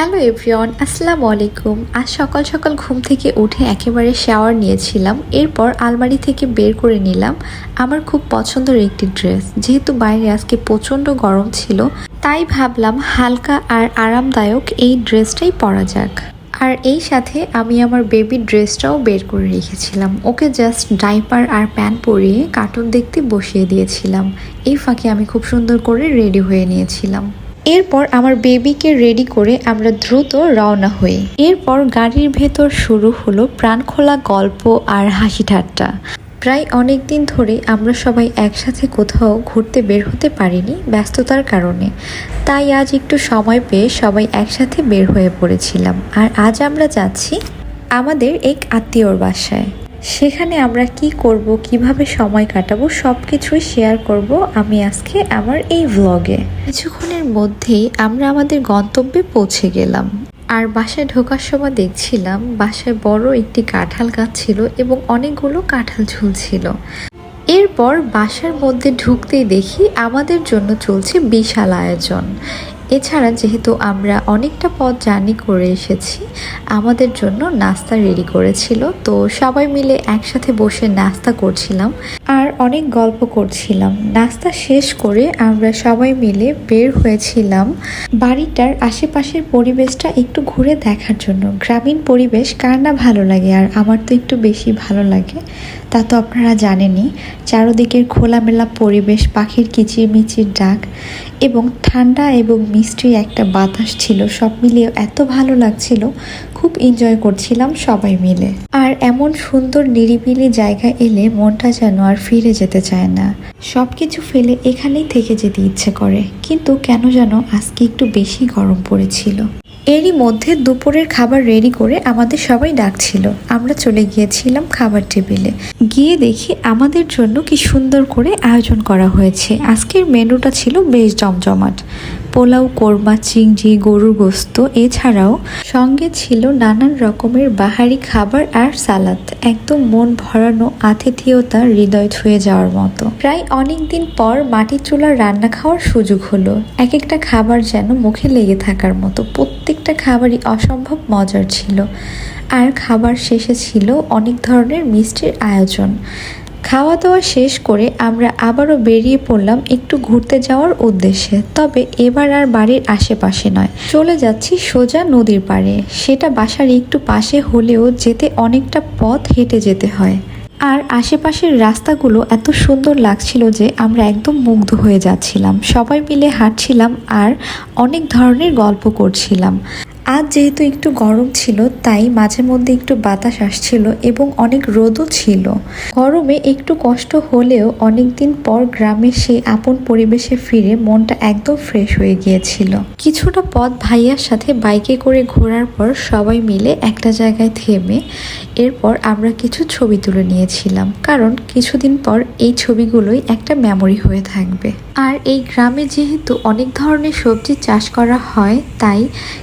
Hello everyone, আসসালামু আলাইকুম। আজ সকাল সকাল ঘুম থেকে উঠে একেবারে শাওয়ার নিয়েছিলাম, এরপর আলমারি থেকে বের করে নিলাম। আমার খুব পছন্দের একটি ড্রেস যেহেতু বাইরে আজকে প্রচণ্ড গরম ছিল, তাই ভাবলাম হালকা আর আরামদায়ক এই ড্রেসটাই পরা যাক। আর এই সাথে আমি আমার বেবি ড্রেসটাও বের করে রেখেছিলাম। ওকে জাস্ট ডাইপার আর প্যান্ট পরিয়ে কার্টুন দেখতে বসিয়ে দিয়েছিলাম। এই ফাঁকে আমি খুব সুন্দর করে রেডি হয়ে নিয়েছিলাম। এরপর আমার বেবিকে রেডি করে আমরা দ্রুত রওনা হই। এরপর গাড়ির ভেতর শুরু হলো প্রাণখোলা গল্প আর হাসি ঠাট্টা প্রায় অনেক দিন ধরে আমরা সবাই একসাথে কোথাও ঘুরতে বের হতে পারিনি ব্যস্ততার কারণে। তাই আজ একটু সময় পেয়ে সবাই একসাথে বের হয়ে পড়েছিলাম। আর আজ আমরা যাচ্ছি আমাদের এক আত্মীয়র বাসায়। সেখানে আমরা কি করব, কীভাবে সময় কাটাবো সব কিছুই শেয়ার করব আমি আজকে আমার এই ভ্লগে কিছুক্ষণের মধ্যেই আমরা আমাদের গন্তব্যে পৌঁছে গেলাম। আর বাসায় ঢোকার সময় দেখছিলাম, বাসায় বড় একটি কাঁঠাল গাছ ছিল এবং অনেকগুলো কাঁঠাল ঝুলছিল। এরপর বাসার মধ্যে ঢুকতেই দেখি আমাদের জন্য চলছে বিশাল আয়োজন। এছাড়া যেহেতু আমরা অনেকটা পথ জার্নি করে এসেছি, আমাদের জন্য নাস্তা রেডি করেছিল। তো সবাই মিলে একসাথে বসে নাস্তা করছিলাম আর অনেক গল্প করছিলাম। নাস্তা শেষ করে আমরা সবাই মিলে বের হয়েছিলাম বাড়িটার আশেপাশের পরিবেশটা একটু ঘুরে দেখার জন্য। গ্রামীণ পরিবেশ কার না ভালো লাগে? আর আমার তো একটু বেশি ভালো লাগে, তা তো আপনারা জানেনই। চারদিকের খোলামেলা পরিবেশ, পাখির কিচিরমিচির ডাক এবং ঠান্ডা এবং মিষ্টি একটা বাতাস ছিল, সব মিলিয়ে এত ভালো লাগছিল, খুব এনজয় করছিলাম সবাই মিলে। আর এমন সুন্দর নিরিবিলি জায়গা এলে মনটা যেন আর ফিরে যেতে চায় না। সব কিছু ফেলে এখানেই থেকে যেতে ইচ্ছে করে, কিন্তু কেন যেন আজকে একটু বেশি গরম পড়েছিল। এরই মধ্যে দুপুরের খাবার রেডি করে আমাদের সবাই ডাকছিল। আমরা চলে গিয়েছিলাম খাবার টেবিলে। গিয়ে দেখি আমাদের জন্য কি সুন্দর করে আয়োজন করা হয়েছে। আজকের মেনুটা ছিল বেশ জমজমাট। পোলাও, কোরমা, চিংড়ি, গরুর গোস্ত এছাড়াও সঙ্গে ছিল নানান রকমের বাহারি খাবার আর সালাদ। একদম মন ভরানো আতিথেয়তা হৃদয় ছুঁয়ে যাওয়ার মতো। প্রায় অনেক দিন পর মাটির চুলার রান্না খাওয়ার সুযোগ হলো। এক একটা খাবার যেন মুখে লেগে থাকার মতো। প্রত্যেকটা খাবারই অসম্ভব মজার ছিল। আর খাবার শেষে ছিল অনেক ধরনের মিষ্টির আয়োজন। খাওয়া দাওয়া শেষ করে আমরা আবারও বেরিয়ে পড়লাম একটু ঘুরতে যাওয়ার উদ্দেশ্যে। তবে এবার আর বাড়ির আশেপাশে নয়। চলে যাচ্ছি সোজা নদীর পাড়ে। সেটা বাসার একটু পাশে হলেও যেতে অনেকটা পথ হেঁটে যেতে হয়। আর আশেপাশের রাস্তাগুলো এত সুন্দর লাগছিল যে আমরা একদম মুগ্ধ হয়ে যাচ্ছিলাম। সবাই মিলে হাঁটছিলাম আর অনেক ধরনের গল্প করছিলাম। আজ যেহেতু একটু গরম ছিল, তাই মাঝে মধ্যে একটু বাতাস আসছিল এবং অনেক রোদও ছিল। গরমে একটু কষ্ট হলেও অনেক দিন পর গ্রামে সেই আপন পরিবেশে ফিরে মনটা একদম ফ্রেশ হয়ে গিয়েছিল। কিছুটা পথ ভাইয়ার সাথে বাইকে করে ঘোরার পর সবাই মিলে একটা জায়গায় থেমে এরপর আমরা কিছু ছবি তুলে নিয়েছিলাম, কারণ কিছুদিন পর এই ছবিগুলোই একটা মেমোরি হয়ে থাকবে। আর এই গ্রামে যেহেতু অনেক ধরনের সবজি চাষ করা হয়, তাই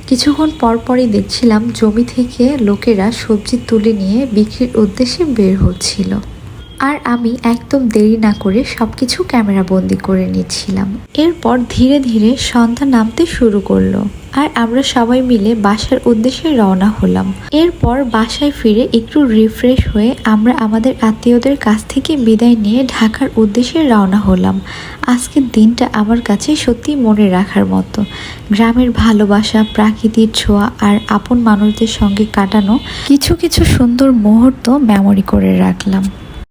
কিছুক্ষণ পরপরই দেখছিলাম জমি থেকে লোকেরা সবজি তুলে নিয়ে বিক্রির উদ্দেশ্যে বের হচ্ছিল। আর আমি একদম দেরি না করে সবকিছু ক্যামেরা বন্দি করে নিচ্ছিলাম। এরপর ধীরে ধীরে সন্ধ্যা নামতে শুরু করল আর আমরা সবাই মিলে বাসার উদ্দেশ্যে রওনা হলাম। এরপর বাসায় ফিরে একটু রিফ্রেশ হয়ে আমরা আমাদের আত্মীয়দের কাছ থেকে বিদায় নিয়ে ঢাকার উদ্দেশ্যে রওনা হলাম। আজকের দিনটা আমার কাছে সত্যি মনে রাখার মতো। গ্রামের ভালোবাসা প্রাকৃতিক ছোঁয়া আর আপন মানুষদের সঙ্গে কাটানো কিছু কিছু সুন্দর মুহূর্ত মেমোরি করে রাখলাম।